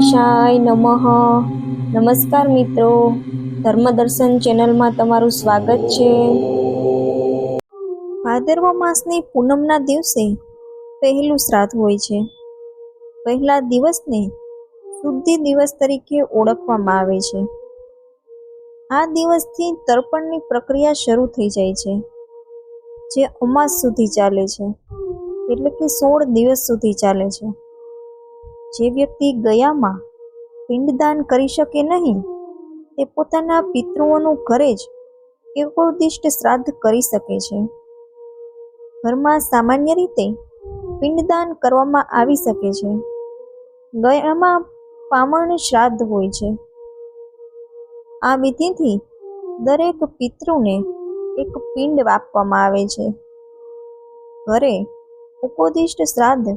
ગણેશાય નમઃ. નમસ્કાર મિત્રો. ધર્મદર્શન ચેનલમાં તમારું સ્વાગત છે. ભાદરવા માસની પૂનમના દિવસે પહેલું શ્રાદ્ધ હોય છે. પહેલા દિવસને શુદ્ધિ દિવસ તરીકે ઓળખવામાં આવે છે. આ દિવસથી તર્પણની પ્રક્રિયા શરૂ થઈ જાય છે. જે અમાસ સુધી ચાલે છે. એટલે કે સોળ દિવસ સુધી ચાલે છે. જે વ્યક્તિ ગયામાં પિંડદાન કરી શકે નહીં, તે પોતાના પિતૃઓનું ઘરે જ એકોદિષ્ટ શ્રાદ્ધ કરી શકે છે. ઘરમાં સામાન્ય રીતે પિંડદાન કરવામાં આવી શકે છે. ગયામાં પામણ શ્રાદ્ધ હોય છે. આ વિધિથી દરેક પિતૃને એક પિંડ આપવામાં આવે છે. ઘરે ઉપોદિષ્ટ શ્રાદ્ધ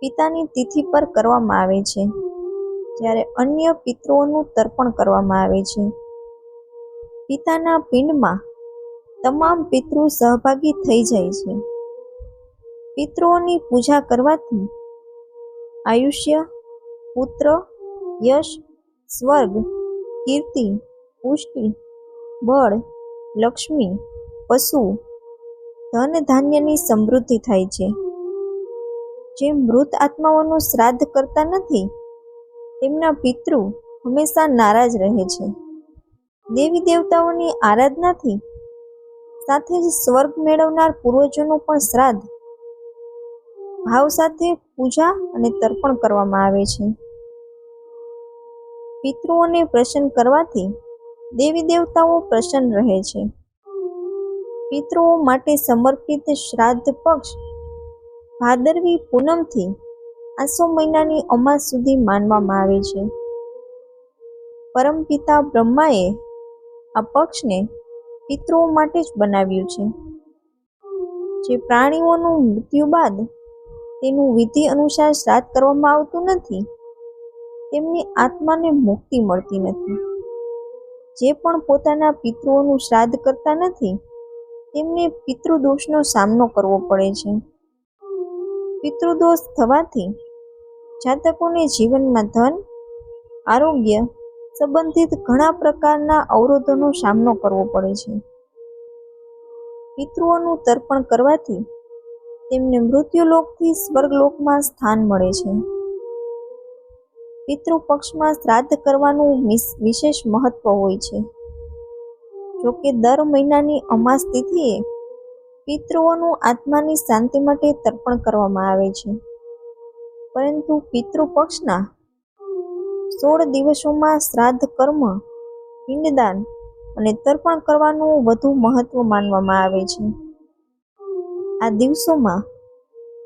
પિતાની તિથિ પર કરવામાં આવે છે, જ્યારે અન્ય પિતૃઓનું તર્પણ કરવામાં આવે છે. પિતાના પિંડમાં તમામ પિતૃ સહભાગી થઈ જાય છે. પિતૃઓની પૂજા કરવાથી આયુષ્ય, પુત્ર, યશ, સ્વર્ગ, કીર્તિ, પુષ્ટિ, બળ, લક્ષ્મી, પશુ, ધન ધાન્યની સમૃદ્ધિ થાય છે. જે મૃત આત્માઓનું શ્રાદ્ધ કરતા નથી, તેમના પિતૃ હંમેશા નારાજ રહે છે. દેવી દેવતાઓની આરાધનાથી સાથે જ સ્વર્ગ મેળવનાર પૂર્વજોનું પણ શ્રાદ્ધ ભાવ સાથે પૂજા અને તર્પણ કરવામાં આવે છે. પિતૃઓને પ્રસન્ન કરવાથી દેવી દેવતાઓ પ્રસન્ન રહે છે. પિતૃઓ માટે સમર્પિત શ્રાદ્ધ પક્ષ ભાદરવી પૂનમથી આસો મહિનાની અમાસ સુધી માનવામાં આવે છે. પરમપિતા બ્રહ્માએ આ પક્ષને પિતૃઓ માટે જ બનાવ્યું છે. જે પ્રાણીઓનું મૃત્યુ બાદ તેનું વિધિ અનુસાર શ્રાદ્ધ કરવામાં આવતું નથી, તેમની આત્માને મુક્તિ મળતી નથી. જે પણ પોતાના પિતૃઓનું શ્રાદ્ધ કરતા નથી, તેમને પિતૃદોષનો સામનો કરવો પડે છે. પિતૃદોષ થવાથી જાતકોને જીવનમાં ધન, આરોગ્ય સંબંધિત ઘણા પ્રકારના અવરોધોનો સામનો કરવો પડે છે. પિતૃઓનું તર્પણ કરવાથી તેમને મૃત્યુલોકથી સ્વર્ગલોકમાં સ્થાન મળે છે. પિતૃ પક્ષમાં શ્રાદ્ધ કરવાનું વિશેષ મહત્વ હોય છે. જોકે દર મહિનાની અમાસ તિથિએ પિતૃઓનું આત્માની શાંતિ માટે તર્પણ કરવામાં આવે છે. પરંતુ પિતૃ પક્ષના સોળ દિવસોમાં શ્રાદ્ધ કર્મ, પિંડદાન અને તર્પણ કરવાનું વધુ મહત્વ માનવામાં આવે છે. આ દિવસોમાં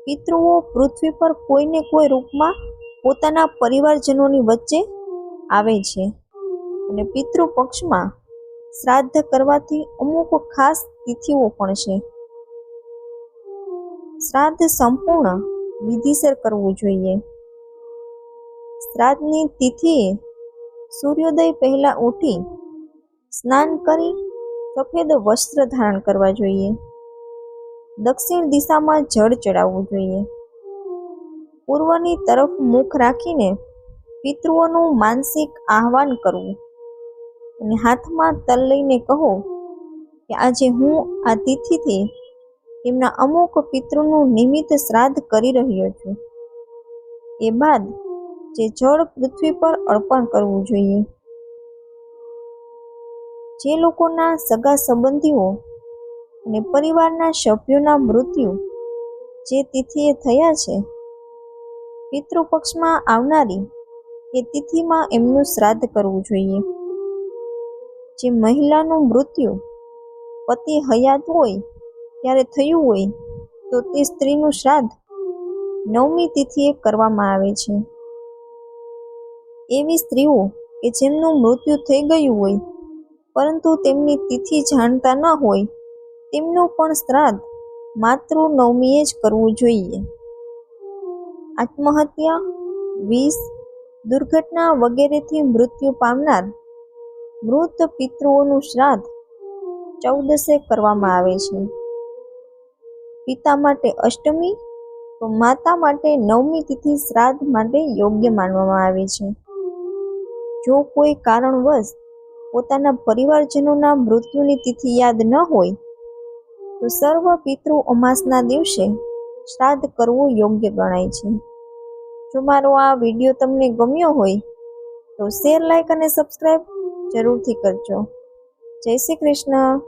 પિતૃઓ પૃથ્વી પર કોઈને કોઈ રૂપમાં પોતાના પરિવારજનોની વચ્ચે આવે છે અને પિતૃ પક્ષમાં શ્રાદ્ધ કરવાથી અમુક ખાસ તિથિઓ પણ છે. શ્રાદ્ધ સંપૂર્ણ વિધિસર કરવું જોઈએ. શ્રાદ્ધની તિથિએ સૂર્યોદય પહેલા ઉઠી સ્નાન કરી સફેદ વસ્ત્ર ધારણ કરવા જોઈએ. દક્ષિણ દિશામાં જળ ચડાવવું જોઈએ. પૂર્વની તરફ મુખ રાખીને પિતૃઓનું માનસિક આહવાન કરવું. અને હાથમાં તલ લઈને કહો કે, આજે હું આ તિથિથી તેમના અમુક પિતૃનું નિમિત્ત શ્રાદ્ધ કરી રહ્યો છું. એ બાદ જે જળ પૃથ્વી પર અર્પણ કરવું જોઈએ. જે લોકોના સગા સંબંધીઓ અને પરિવારના સભ્યોના મૃત્યુ જે તિથિએ થયા છે, પિતૃપક્ષમાં આવનારી એ તિથિમાં એમનું શ્રાદ્ધ કરવું જોઈએ. જે મહિલાનું મૃત્યુ પતિ હયાત હોય ત્યારે થયું હોય, તો તે સ્ત્રીનું શ્રાદ્ધ નવમી તિથિએ કરવામાં આવે છે. એવી સ્ત્રીઓ કે જેમનું મૃત્યુ થઈ ગયું હોય, પરંતુ તેમની તિથિ જાણતા ન હોય, તેમનું પણ શ્રાદ્ધ માતૃ નવમીએ જ કરવું જોઈએ. આત્મહત્યા, વિષ, દુર્ઘટના વગેરેથી મૃત્યુ પામનાર મૃત પિતૃઓનું શ્રાદ્ધ ચૌદસે કરવામાં આવે છે. પિતા માટે અષ્ટમી, તો માતા માટે નવમી તિથિ શ્રાદ્ધ માટે યોગ્ય માનવામાં આવે છે. જો કોઈ કારણવશ પોતાના પરિવારજનોના મૃત્યુની તિથિ યાદ ન હોય, તો સર્વ પિતૃ અમાસના દિવસે શ્રાદ્ધ કરવું યોગ્ય ગણાય છે. જો મારો આ વીડિયો તમને ગમ્યો હોય, તો શેર લાઇક અને સબસ્ક્રાઈબ જરૂરથી કરજો. જય શ્રી કૃષ્ણ.